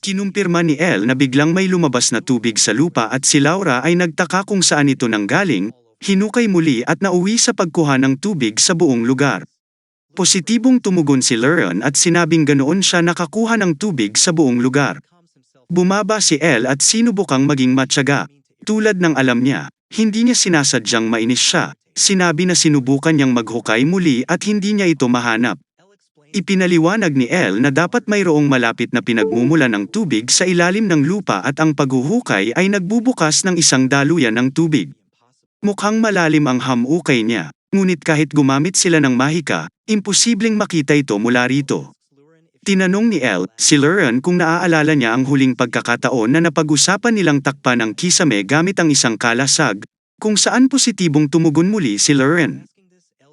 Kinumpirma ni El na biglang may lumabas na tubig sa lupa at si Laura ay nagtaka kung saan ito nanggaling, hinukay muli at nauwi sa pagkuha ng tubig sa buong lugar. Positibong tumugon si Leron at sinabing ganoon siya nakakuha ng tubig sa buong lugar. Bumaba si El at sinubukang maging matyaga. Tulad ng alam niya, hindi niya sinasadyang mainis siya, sinabi na sinubukan niyang maghukay muli at hindi niya ito mahanap. Ipinaliwanag ni El na dapat mayroong malapit na pinagmumula ng tubig sa ilalim ng lupa at ang paghuhukay ay nagbubukas ng isang daluyan ng tubig. Mukhang malalim ang hamukay niya, ngunit kahit gumamit sila ng mahika, imposibleng makita ito mula rito. Tinanong ni El, si Luran kung naaalala niya ang huling pagkakataon na napag-usapan nilang takpan ng kisame gamit ang isang kalasag, kung saan positibong tumugon muli si Luran.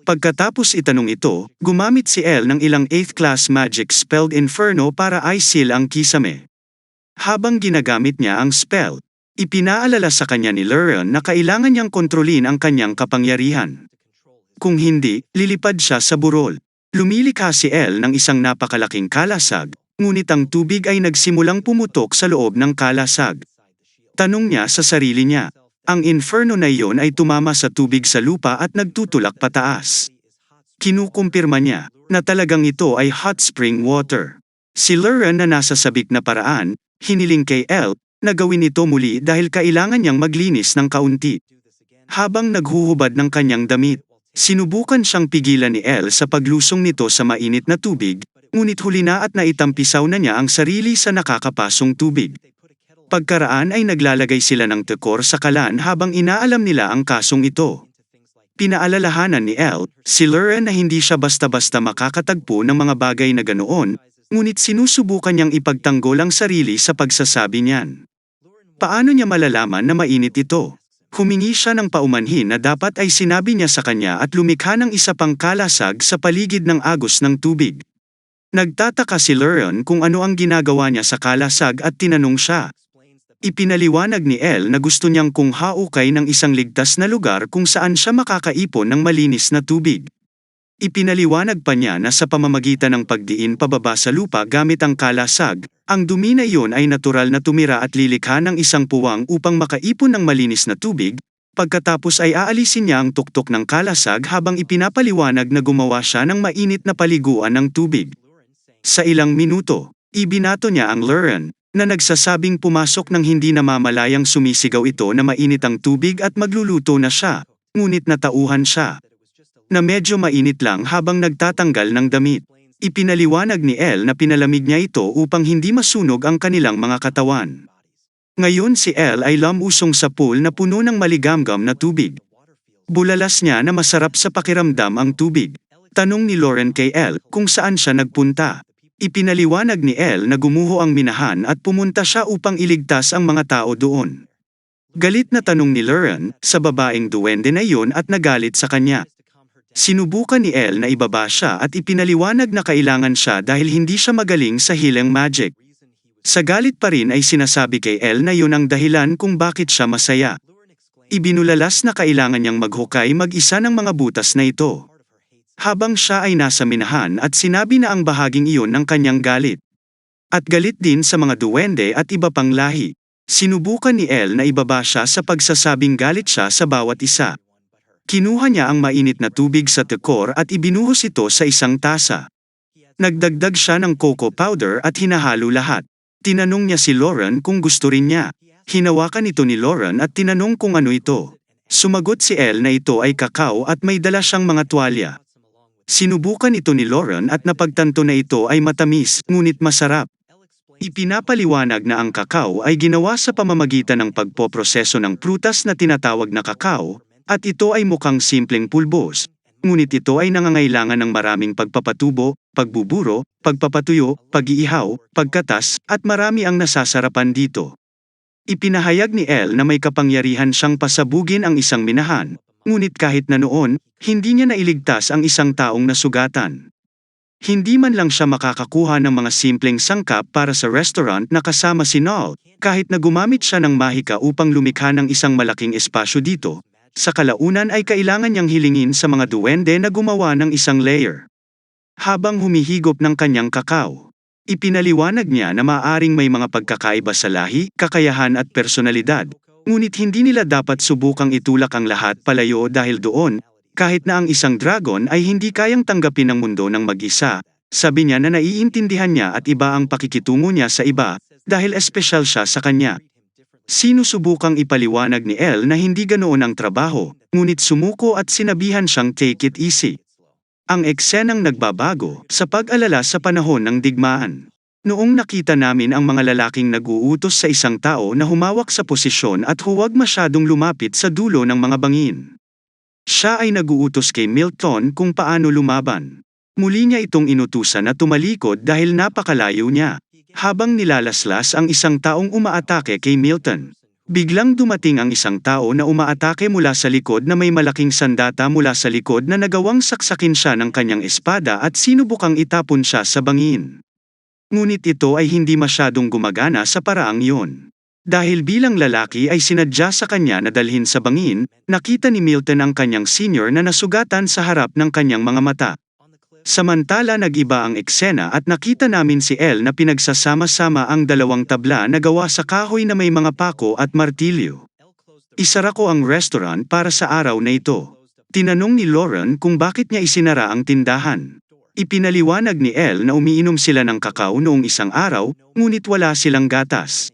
Pagkatapos itanong ito, gumamit si El ng ilang 8th class magic spelled Inferno para i-seal ang kisame. Habang ginagamit niya ang spell, ipinaalala sa kanya ni Luran na kailangan niyang kontrolin ang kanyang kapangyarihan. Kung hindi, lilipad siya sa burol. Lumilikha si El ng isang napakalaking kalasag, ngunit ang tubig ay nagsimulang pumutok sa loob ng kalasag. Tanong niya sa sarili niya, ang inferno na iyon ay tumama sa tubig sa lupa at nagtutulak pataas. Kinukumpirma niya na talagang ito ay hot spring water. Si Luran na nasa sabik na paraan, hiniling kay El na gawin ito muli dahil kailangan niyang maglinis ng kaunti. Habang naghuhubad ng kanyang damit, sinubukan siyang pigilan ni El sa paglusong nito sa mainit na tubig, ngunit huli na at naitampisaw na niya ang sarili sa nakakapasong tubig. Pagkaraan ay naglalagay sila ng tekor sa kalan habang inaalam nila ang kasong ito. Pinaalalahanan ni El, si Luran na hindi siya basta-basta makakatagpo ng mga bagay na ganoon, ngunit sinusubukan niyang ipagtanggol ang sarili sa pagsasabi niyan. Paano niya malalaman na mainit ito? Humingi siya ng paumanhin na dapat ay sinabi niya sa kanya at lumikha ng isa pang kalasag sa paligid ng agos ng tubig. Nagtataka si Luran kung ano ang ginagawa niya sa kalasag at tinanong siya, Ipinaliwanag ni El na gusto niyang kung haukay ng isang ligtas na lugar kung saan siya makakaipon ng malinis na tubig. Ipinaliwanag pa niya na sa pamamagitan ng pagdiin pababa sa lupa gamit ang kalasag, ang dumi na iyon ay natural na tumira at lilikha ng isang puwang upang makaipon ng malinis na tubig, pagkatapos ay aalisin niya ang tuktok ng kalasag habang ipinapaliwanag na gumawa siya ng mainit na paliguan ng tubig. Sa ilang minuto, ibinato niya ang Luran, na nagsasabing pumasok ng hindi namamalayang sumisigaw ito na mainit ang tubig at magluluto na siya, ngunit natauhan siya. Na medyo mainit lang habang nagtatanggal ng damit. Ipinaliwanag ni El na pinalamig niya ito upang hindi masunog ang kanilang mga katawan. Ngayon si El ay lamusong sa pool na puno ng maligamgam na tubig. Bulalas niya na masarap sa pakiramdam ang tubig. Tanong ni Lauren kay El kung saan siya nagpunta. Ipinaliwanag ni El na gumuho ang minahan at pumunta siya upang iligtas ang mga tao doon. Galit na tanong ni Lauren sa babaeng duwende na iyon at nagalit sa kanya. Sinubukan ni El na ibaba siya at ipinaliwanag na kailangan siya dahil hindi siya magaling sa healing magic. Sa galit pa rin ay sinasabi kay El na yun ang dahilan kung bakit siya masaya. Ibinulalas na kailangan niyang maghukay mag-isa ng mga butas na ito habang siya ay nasa minahan at sinabi na ang bahaging iyon ng kanyang galit. At galit din sa mga duwende at iba pang lahi. Sinubukan ni El na ibaba siya sa pagsasabing galit siya sa bawat isa. Kinuha niya ang mainit na tubig sa tekor at ibinuhos ito sa isang tasa. Nagdagdag siya ng cocoa powder at hinahalo lahat. Tinanong niya si Lauren kung gusto rin niya. Hinawakan ito ni Lauren at tinanong kung ano ito. Sumagot si El na ito ay kakao at may dala siyang mga tuwalya. Sinubukan ito ni Lauren at napagtanto na ito ay matamis, ngunit masarap. Ipinapaliwanag na ang kakao ay ginawa sa pamamagitan ng pagpoproseso ng prutas na tinatawag na kakao, at ito ay mukhang simpleng pulbos. Ngunit ito ay nangangailangan ng maraming pagpapatubo, pagbuburo, pagpapatuyo, pag-iihaw, pagkatas, at marami ang nasasarapan dito. Ipinahayag ni El na may kapangyarihan siyang pasabugin ang isang minahan, Ngunit kahit na noon, hindi niya nailigtas ang isang taong nasugatan. Hindi man lang siya makakakuha ng mga simpleng sangkap para sa restaurant na kasama si Noel, kahit na gumamit siya ng mahika upang lumikha ng isang malaking espasyo dito, sa kalaunan ay kailangan niyang hilingin sa mga duwende na gumawa ng isang layer. Habang humihigop ng kanyang kakao, Ipinaliwanag niya na maaring may mga pagkakaiba sa lahi, kakayahan at personalidad, ngunit hindi nila dapat subukang itulak ang lahat palayo dahil doon, kahit na ang isang dragon ay hindi kayang tanggapin ang mundo ng mag-isa, sabi niya na naiintindihan niya at iba ang pakikitungo niya sa iba, dahil espesyal siya sa kanya. Sinusubukang ipaliwanag ni Elle na hindi ganoon ang trabaho, ngunit sumuko at sinabihan siyang take it easy. Ang eksenang nagbabago sa pag-alala sa panahon ng digmaan. Noong nakita namin ang mga lalaking nag-uutos sa isang tao na humawak sa posisyon at huwag masyadong lumapit sa dulo ng mga bangin. Siya ay nag-uutos kay Milton kung paano lumaban. Muli niya itong inutusan na tumalikod dahil napakalayo niya. Habang nilalaslas ang isang taong umaatake kay Milton. Biglang dumating ang isang tao na umaatake mula sa likod na may malaking sandata mula sa likod na nagawang saksakin siya ng kanyang espada at sinubukang itapon siya sa bangin. Ngunit ito ay hindi masyadong gumagana sa paraang iyon. Dahil bilang lalaki ay sinadya sa kanya na dalhin sa bangin, nakita ni Milton ang kanyang senior na nasugatan sa harap ng kanyang mga mata. Samantala nag-iba ang eksena at nakita namin si El na pinagsasama-sama ang dalawang tabla na gawa sa kahoy na may mga pako at martilyo. Isara ko ang restaurant para sa araw na ito. Tinanong ni Lauren kung bakit niya isinara ang tindahan. Ipinaliwanag ni El na umiinom sila ng kakao noong isang araw, ngunit wala silang gatas.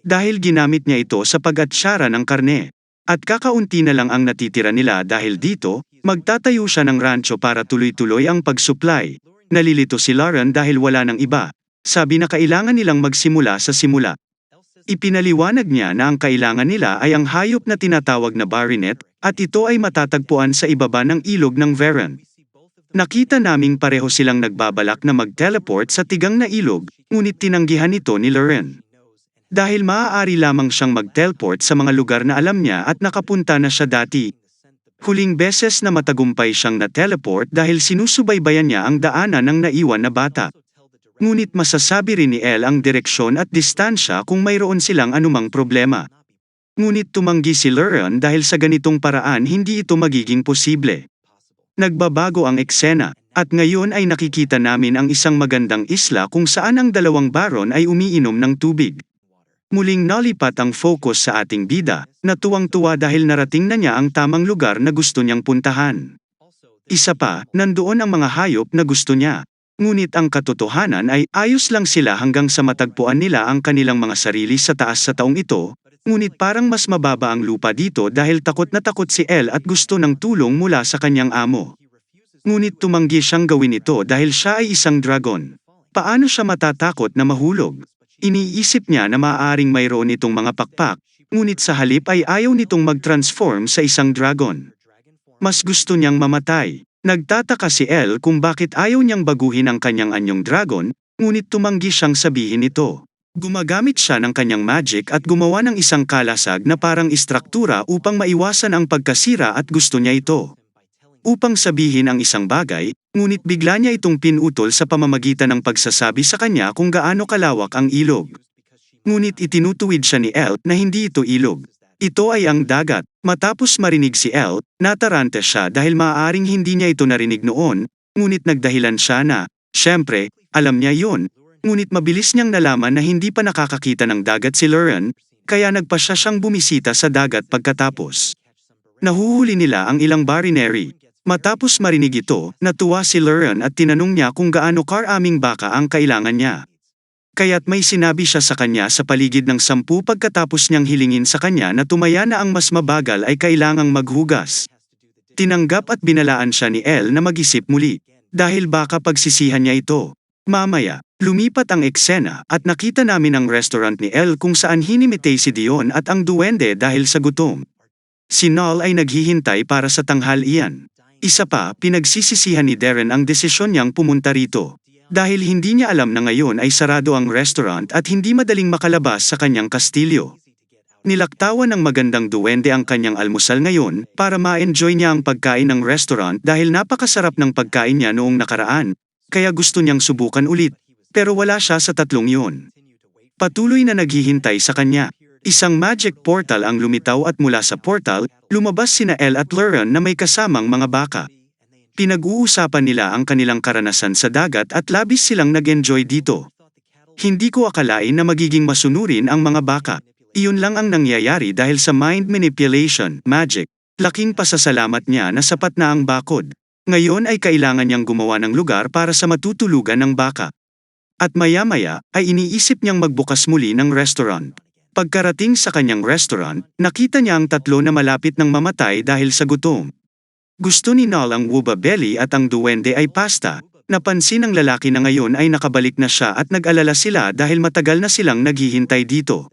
Dahil ginamit niya ito sa pag-atsyara ng karne. At kakaunti na lang ang natitira nila dahil dito, magtatayo siya ng rancho para tuloy-tuloy ang pag-supply. Nalilito si Lauren dahil wala ng iba. Sabi na kailangan nilang magsimula sa simula. Ipinaliwanag niya na ang kailangan nila ay ang hayop na tinatawag na baronet, at ito ay matatagpuan sa ibaba ng ilog ng Veren. Nakita naming pareho silang nagbabalak na mag-teleport sa tigang na ilog, ngunit tinanggihan ito ni Lauren. Dahil maaari lamang siyang mag-teleport sa mga lugar na alam niya at nakapunta na siya dati. Huling beses na matagumpay siyang na-teleport dahil sinusubaybayan niya ang daanan ng naiwan na bata. Ngunit masasabi rin ni Elle ang direksyon at distansya kung mayroon silang anumang problema. Ngunit tumanggi si Lauren dahil sa ganitong paraan hindi ito magiging posible. Nagbabago ang eksena, at ngayon ay nakikita namin ang isang magandang isla kung saan ang dalawang baron ay umiinom ng tubig. Muling nalipat ang focus sa ating bida, na tuwang-tuwa dahil narating na niya ang tamang lugar na gusto niyang puntahan. Isa pa, nandoon ang mga hayop na gusto niya. Ngunit ang katotohanan ay ayos lang sila hanggang sa matagpuan nila ang kanilang mga sarili sa taas sa taong ito, ngunit parang mas mababa ang lupa dito dahil takot na takot si El at gusto ng tulong mula sa kanyang amo. Ngunit tumanggi siyang gawin ito dahil siya ay isang dragon. Paano siya matatakot na mahulog? Iniisip niya na maaaring mayroon itong mga pakpak, ngunit sa halip ay ayaw nitong mag-transform sa isang dragon. Mas gusto niyang mamatay. Nagtataka si El kung bakit ayaw niyang baguhin ang kanyang anyong dragon, ngunit tumanggi siyang sabihin ito. Gumagamit siya ng kanyang magic at gumawa ng isang kalasag na parang istruktura upang maiwasan ang pagkasira at gusto niya ito. Upang sabihin ang isang bagay, ngunit bigla niya itong pinutol sa pamamagitan ng pagsasabi sa kanya kung gaano kalawak ang ilog. Ngunit itinutuwid siya ni El na hindi ito ilog. Ito ay ang dagat. Matapos marinig si El, natarante siya dahil maaaring hindi niya ito narinig noon, ngunit nagdahilan siya na, syempre, alam niya yon. Ngunit mabilis niyang nalaman na hindi pa nakakakita ng dagat si Lauren, kaya nagpa siya siyang bumisita sa dagat pagkatapos. Nahuhuli nila ang ilang barineri. Matapos marinig ito, natuwa si Lauren at tinanong niya kung gaano karaming baka ang kailangan niya. Kaya't may sinabi siya sa kanya sa paligid ng sampu pagkatapos niyang hilingin sa kanya na tumaya na ang mas mabagal ay kailangang maghugas. Tinanggap at binalaan siya ni El na mag-isip muli, dahil baka pagsisihan niya ito. Mamaya, lumipat ang eksena at nakita namin ang restaurant ni El kung saan hinimitay si Dion at ang duwende dahil sa gutom. Si Nal ay naghihintay para sa tanghalian. Isa pa, pinagsisisihan ni Darren ang desisyon niyang pumunta rito. Dahil hindi niya alam na ngayon ay sarado ang restaurant at hindi madaling makalabas sa kanyang kastilyo. Nilaktawan ng magandang duwende ang kanyang almusal ngayon para ma-enjoy niya ang pagkain ng restaurant dahil napakasarap ng pagkain niya noong nakaraan, kaya gusto niyang subukan ulit, pero wala siya sa tatlong yun. Patuloy na naghihintay sa kanya. Isang magic portal ang lumitaw at mula sa portal, lumabas sina El at Lauren na may kasamang mga baka. Pinag-uusapan nila ang kanilang karanasan sa dagat at labis silang nag-enjoy dito. Hindi ko akalain na magiging masunurin ang mga baka. Iyon lang ang nangyayari dahil sa mind manipulation, magic. Laking pasasalamat niya na sapat na ang bakod. Ngayon ay kailangan niyang gumawa ng lugar para sa matutulugan ng baka. At maya-maya ay iniisip niyang magbukas muli ng restaurant. Pagkarating sa kanyang restaurant, nakita niya ang tatlo na malapit ng mamatay dahil sa gutom. Gusto ni Nal ang wuba belly at ang duwende ay pasta. Napansin ng lalaki na ngayon ay nakabalik na siya at nag-alala sila dahil matagal na silang naghihintay dito.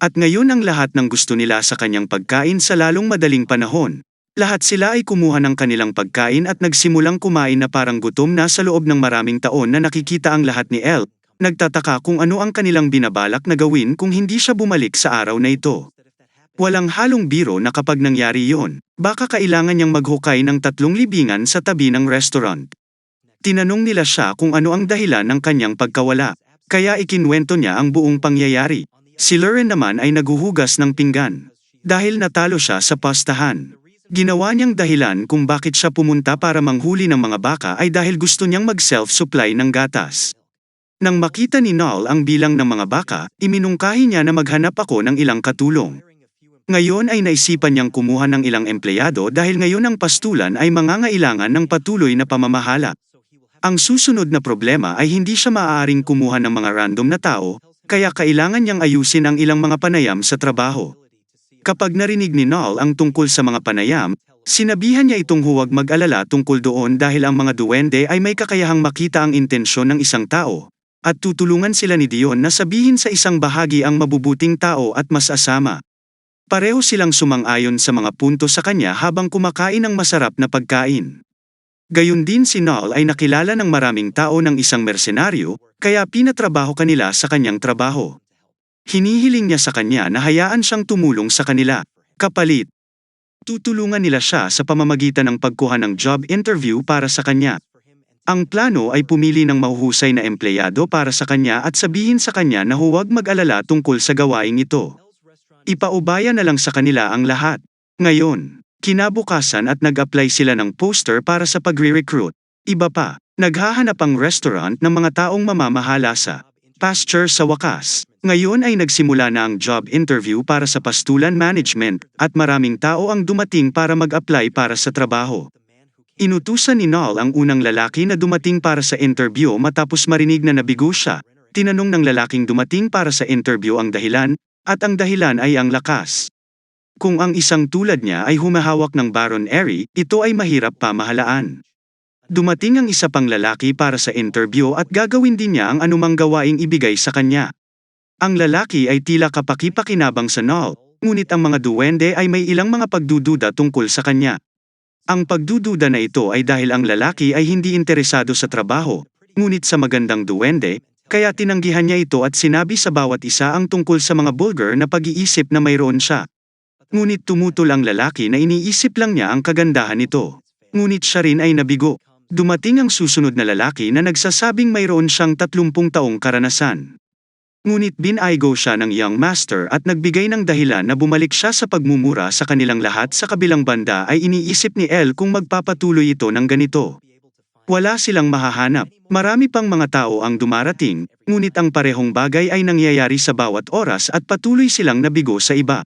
At ngayon ang lahat ng gusto nila sa kanyang pagkain sa lalong madaling panahon. Lahat sila ay kumuha ng kanilang pagkain at nagsimulang kumain na parang gutom na sa loob ng maraming taon na nakikita ang lahat ni El. Nagtataka kung ano ang kanilang binabalak na gawin kung hindi siya bumalik sa araw na ito. Walang halong biro na kapag nangyari yon, baka kailangan niyang maghukay ng tatlong libingan sa tabi ng restaurant. Tinanong nila siya kung ano ang dahilan ng kanyang pagkawala, kaya ikinwento niya ang buong pangyayari. Si Lauren naman ay naguhugas ng pinggan. Dahil natalo siya sa pastahan. Ginawa niyang dahilan kung bakit siya pumunta para manghuli ng mga baka ay dahil gusto niyang mag-self-supply ng gatas. Nang makita ni Nal ang bilang ng mga baka, iminungkahi niya na maghanap ako ng ilang katulong. Ngayon ay naisipan niyang kumuha ng ilang empleyado dahil ngayon ang pastulan ay mangangailangan ng patuloy na pamamahala. Ang susunod na problema ay hindi siya maaaring kumuha ng mga random na tao, kaya kailangan niyang ayusin ang ilang mga panayam sa trabaho. Kapag narinig ni Nal ang tungkol sa mga panayam, sinabihan niya itong huwag mag-alala tungkol doon dahil ang mga duwende ay may kakayahang makita ang intensyon ng isang tao, at tutulungan sila ni Dion na sabihin sa isang bahagi ang mabubuting tao at mas asama. Pareho silang sumang-ayon sa mga punto sa kanya habang kumakain ng masarap na pagkain. Gayun din si Nal ay nakilala ng maraming tao ng isang mersenaryo, kaya pinatrabaho kanila sa kanyang trabaho. Hinihiling niya sa kanya na hayaan siyang tumulong sa kanila. Kapalit. Tutulungan nila siya sa pamamagitan ng pagkuha ng job interview para sa kanya. Ang plano ay pumili ng mahuhusay na empleyado para sa kanya at sabihin sa kanya na huwag mag-alala tungkol sa gawaing ito. Ipaubaya na lang sa kanila ang lahat. Ngayon, kinabukasan at nag-apply sila ng poster para sa pagre-recruit. Iba pa, naghahanap ang restaurant ng mga taong mamamahala sa pasture sa wakas. Ngayon ay nagsimula na ang job interview para sa pastulan management at maraming tao ang dumating para mag-apply para sa trabaho. Inutusan ni Nal ang unang lalaki na dumating para sa interview matapos marinig na nabigo siya. Tinanong ng lalaking dumating para sa interview ang dahilan, at ang dahilan ay ang lakas. Kung ang isang tulad niya ay humahawak ng Baron Airy, ito ay mahirap pamahalaan. Dumating ang isa pang lalaki para sa interview at gagawin din niya ang anumang gawaing ibigay sa kanya. Ang lalaki ay tila kapaki-pakinabang sa Null, ngunit ang mga duwende ay may ilang mga pagdududa tungkol sa kanya. Ang pagdududa na ito ay dahil ang lalaki ay hindi interesado sa trabaho, ngunit sa magandang duwende, kaya tinanggihan niya ito at sinabi sa bawat isa ang tungkol sa mga bulgar na pag-iisip na mayroon siya. Ngunit tumutol ang lalaki na iniisip lang niya ang kagandahan nito. Ngunit siya rin ay nabigo. Dumating ang susunod na lalaki na nagsasabing mayroon siyang 30 taong karanasan. Ngunit binaygo siya ng young master at nagbigay ng dahilan na bumalik siya sa pagmumura sa kanilang lahat sa kabilang banda ay iniisip ni El kung magpapatuloy ito ng ganito. Wala silang mahahanap, marami pang mga tao ang dumarating, ngunit ang parehong bagay ay nangyayari sa bawat oras at patuloy silang nabigo sa iba.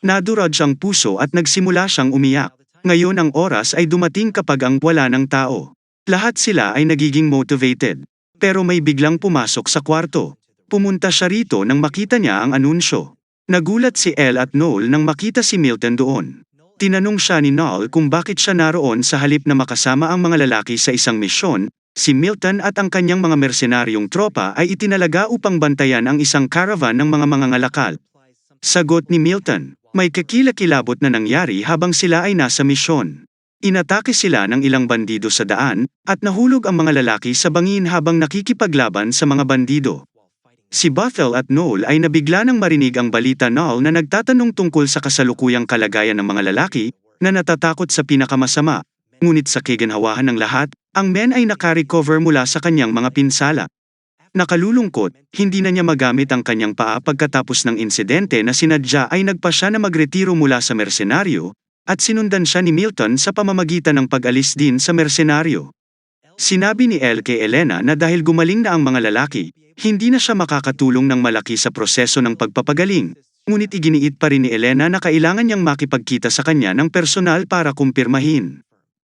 Nadurad siyang puso at nagsimula siyang umiyak. Ngayon ang oras ay dumating kapag ang wala ng tao. Lahat sila ay nagiging motivated. Pero may biglang pumasok sa kwarto. Pumunta siya rito nang makita niya ang anunsyo. Nagulat si El at Noel nang makita si Milton doon. Tinanong siya ni Noel kung bakit siya naroon sa halip na makasama ang mga lalaki sa isang misyon, si Milton at ang kanyang mga mersenaryong tropa ay itinalaga upang bantayan ang isang caravan ng mga mangangalakal. Sagot ni Milton, may kakilakilabot na nangyari habang sila ay nasa misyon. Inatake sila ng ilang bandido sa daan, at nahulog ang mga lalaki sa bangin habang nakikipaglaban sa mga bandido. Si Bothell at Noel ay nabigla nang marinig ang balita Noel na nagtatanong tungkol sa kasalukuyang kalagayan ng mga lalaki, na natatakot sa pinakamasama. Ngunit sa kiganhawahan ng lahat, ang men ay nakarecover mula sa kanyang mga pinsala. Nakalulungkot, hindi na niya magamit ang kanyang paa pagkatapos ng insidente na sinadya ay nagpa siya na magretiro mula sa mersenaryo, at sinundan siya ni Milton sa pamamagitan ng pag-alis din sa mersenaryo. Sinabi ni El kay Elena na dahil gumaling na ang mga lalaki, hindi na siya makakatulong ng malaki sa proseso ng pagpapagaling, ngunit iginiit pa rin ni Elena na kailangan niyang makipagkita sa kanya ng personal para kumpirmahin.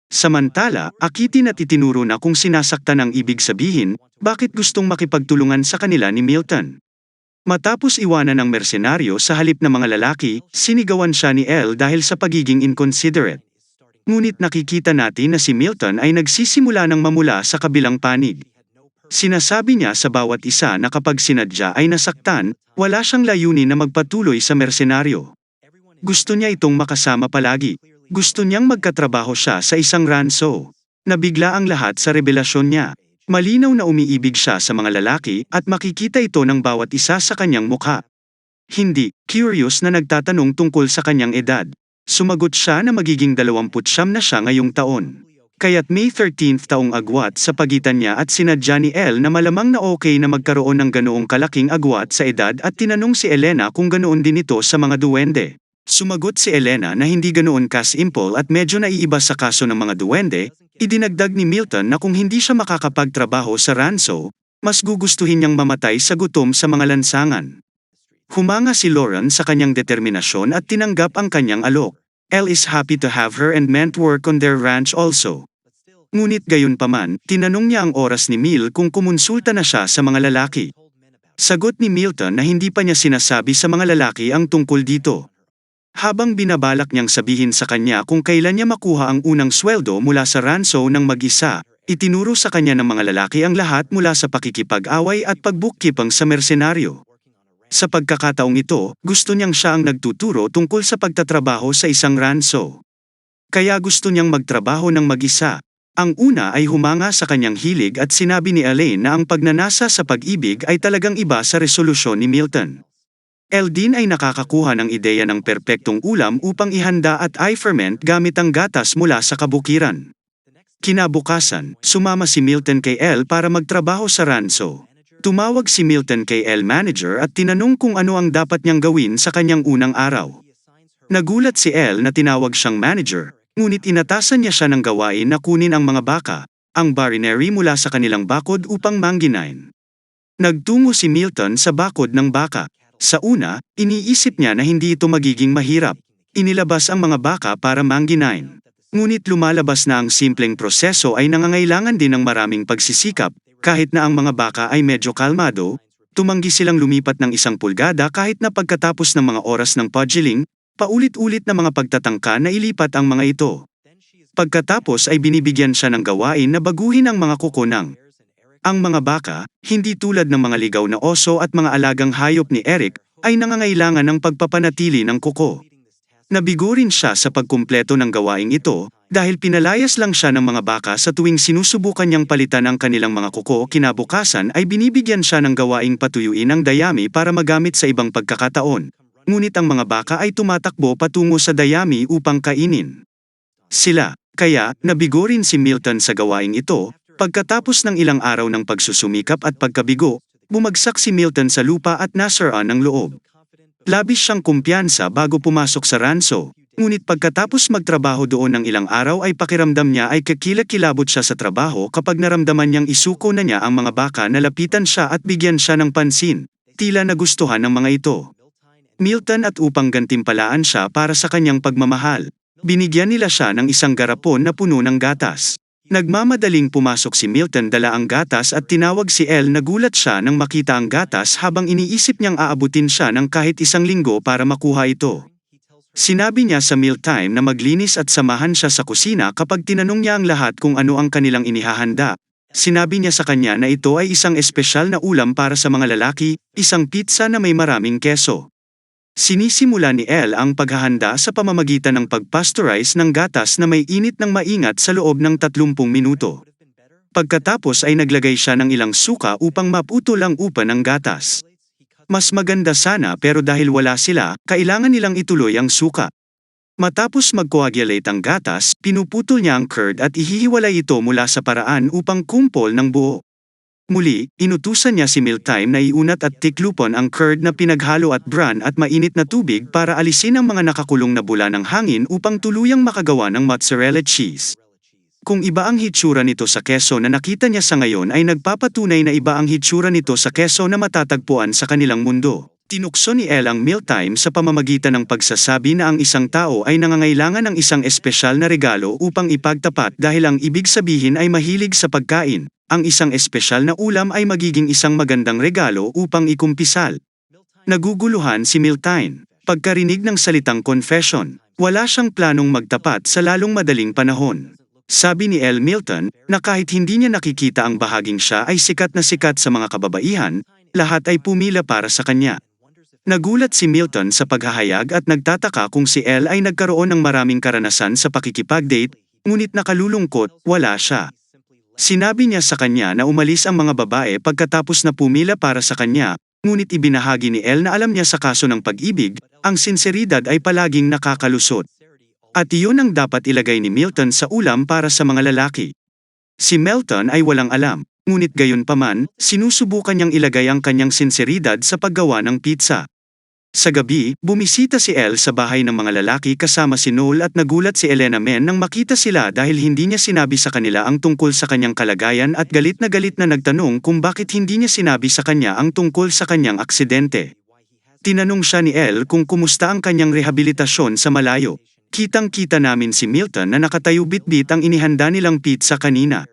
Samantala, akitin at itinuro na kung sinasaktan ang ibig sabihin, bakit gustong makipagtulungan sa kanila ni Milton. Matapos iwanan ng mersenaryo sa halip na mga lalaki, sinigawan siya ni Elle dahil sa pagiging inconsiderate. Ngunit nakikita natin na si Milton ay nagsisimula ng mamula sa kabilang panig. Sinasabi niya sa bawat isa na kapag sinadya ay nasaktan, wala siyang layunin na magpatuloy sa mersenaryo. Gusto niya itong makasama palagi. Gusto niyang magkatrabaho siya sa isang ranso. Nabigla ang lahat sa revelasyon niya. Malinaw na umiibig siya sa mga lalaki at makikita ito ng bawat isa sa kanyang mukha. Hindi, curious na nagtatanong tungkol sa kanyang edad. Sumagot siya na magiging 29 na siya ngayong taon. Kaya't May 13th taong agwat sa pagitan niya at sinadya ni Elle na malamang na okay na magkaroon ng ganoong kalaking agwat sa edad at tinanong si Elena kung ganoon din ito sa mga duwende. Sumagot si Elena na hindi ganoon ka-simple at medyo naiiba sa kaso ng mga duwende, idinagdag ni Milton na kung hindi siya makakapagtrabaho sa ranso, mas gugustuhin niyang mamatay sa gutom sa mga lansangan. Humanga si Lauren sa kanyang determinasyon at tinanggap ang kanyang alok. Elle is happy to have her and meant work on their ranch also. Ngunit gayon paman, tinanong niya ang oras ni Mil kung kumonsulta na siya sa mga lalaki. Sagot ni Milton na hindi pa niya sinasabi sa mga lalaki ang tungkol dito. Habang binabalak niyang sabihin sa kanya kung kailan niya makuha ang unang sweldo mula sa ranso ng mag-isa, itinuro sa kanya ng mga lalaki ang lahat mula sa pakikipag-away at pagbukipang sa mersenaryo. Sa pagkakataong ito, gusto niyang siya ang nagtuturo tungkol sa pagtatrabaho sa isang ranso. Kaya gusto niyang magtrabaho ng mag-isa. Ang una ay humanga sa kanyang hilig at sinabi ni Elaine na ang pagnanasa sa pag-ibig ay talagang iba sa resolusyon ni Milton. Eldin ay nakakakuha ng ideya ng perpektong ulam upang ihanda at i-ferment gamit ang gatas mula sa kabukiran. Kinabukasan, sumama si Milton kay El para magtrabaho sa ranso. Tumawag si Milton kay El manager at tinanong kung ano ang dapat niyang gawin sa kanyang unang araw. Nagulat si El na tinawag siyang manager, ngunit inatasan niya siya ng gawain na kunin ang mga baka, ang barinary mula sa kanilang bakod upang manginain. Nagtungo si Milton sa bakod ng baka. Sa una, iniisip niya na hindi ito magiging mahirap. Inilabas ang mga baka para manginain. Ngunit lumalabas na ang simpleng proseso ay nangangailangan din ng maraming pagsisikap, kahit na ang mga baka ay medyo kalmado, tumanggi silang lumipat ng isang pulgada kahit na pagkatapos ng mga oras ng pudgeling, paulit-ulit na mga pagtatangka na ilipat ang mga ito. Pagkatapos ay binibigyan siya ng gawain na baguhin ang mga kuko ng ang mga baka, hindi tulad ng mga ligaw na oso at mga alagang hayop ni Eric, ay nangangailangan ng pagpapanatili ng kuko. Nabigo rin siya sa pagkumpleto ng gawaing ito, dahil pinalayas lang siya ng mga baka sa tuwing sinusubukan niyang palitan ang kanilang mga kuko kinabukasan ay binibigyan siya ng gawaing patuyuin ang dayami para magamit sa ibang pagkakataon. Ngunit ang mga baka ay tumatakbo patungo sa dayami upang kainin. Sila, kaya, nabigo rin si Milton sa gawaing ito, Pagkatapos ng ilang araw ng pagsusumikap at pagkabigo, bumagsak si Milton sa lupa at nasaraan ng loob. Labis siyang kumpiyansa bago pumasok sa ranso, ngunit pagkatapos magtrabaho doon ng ilang araw ay pakiramdam niya ay kakilakilabot siya sa trabaho kapag naramdaman niyang isuko na niya ang mga baka na lapitan siya at bigyan siya ng pansin, tila nagustuhan ng mga ito. Milton at upang gantimpalaan siya para sa kanyang pagmamahal, binigyan nila siya ng isang garapon na puno ng gatas. Nagmamadaling pumasok si Milton dala ang gatas at tinawag si Elle nagulat siya nang makita ang gatas habang iniisip niyang aabutin siya ng kahit isang linggo para makuha ito. Sinabi niya sa mealtime na maglinis at samahan siya sa kusina kapag tinanong niya ang lahat kung ano ang kanilang inihahanda. Sinabi niya sa kanya na ito ay isang espesyal na ulam para sa mga lalaki, isang pizza na may maraming keso. Sinisimula ni Elle ang paghahanda sa pamamagitan ng pagpasteurize ng gatas na may init ng maingat sa loob ng 30 minuto. Pagkatapos ay naglagay siya ng ilang suka upang maputol ang upa ng gatas. Mas maganda sana pero dahil wala sila, kailangan nilang ituloy ang suka. Matapos mag-coagulate ang gatas, pinuputol niya ang curd at ihihiwalay ito mula sa paraan upang kumpol ng buo. Muli, inutusan niya si Miltime na iunat at tiklupon ang curd na pinaghalo at bran at mainit na tubig para alisin ang mga nakakulong na bula ng hangin upang tuluyang makagawa ng mozzarella cheese. Kung iba ang hitsura nito sa keso na nakita niya sa ngayon ay nagpapatunay na iba ang hitsura nito sa keso na matatagpuan sa kanilang mundo. Tinukso ni Elle ang mealtime sa pamamagitan ng pagsasabi na ang isang tao ay nangangailangan ng isang espesyal na regalo upang ipagtapat dahil ang ibig sabihin ay mahilig sa pagkain. Ang isang espesyal na ulam ay magiging isang magandang regalo upang ikumpisal. Naguguluhan si Miltine. Pagkarinig ng salitang confession, wala siyang planong magtapat sa lalong madaling panahon. Sabi ni El Milton, na kahit hindi niya nakikita ang bahaging siya ay sikat na sikat sa mga kababaihan, lahat ay pumila para sa kanya. Nagulat si Milton sa paghahayag at nagtataka kung si El ay nagkaroon ng maraming karanasan sa pakikipag-date, ngunit nakalulungkot, wala siya. Sinabi niya sa kanya na umalis ang mga babae pagkatapos na pumila para sa kanya, ngunit ibinahagi ni El na alam niya sa kaso ng pag-ibig, ang sinseridad ay palaging nakakalusot. At iyon ang dapat ilagay ni Milton sa ulam para sa mga lalaki. Si Melton ay walang alam, ngunit gayon paman, sinusubukan niyang ilagay ang kanyang sinseridad sa paggawa ng pizza. Sa gabi, bumisita si El sa bahay ng mga lalaki kasama si Noel at nagulat si Elena Men nang makita sila dahil hindi niya sinabi sa kanila ang tungkol sa kanyang kalagayan at galit na galit na nagtanong kung bakit hindi niya sinabi sa kanya ang tungkol sa kanyang aksidente. Tinanong siya ni El kung kumusta ang kanyang rehabilitasyon sa malayo. Kitang-kita namin si Milton na nakatayo bitbit ang inihanda nilang pizza kanina.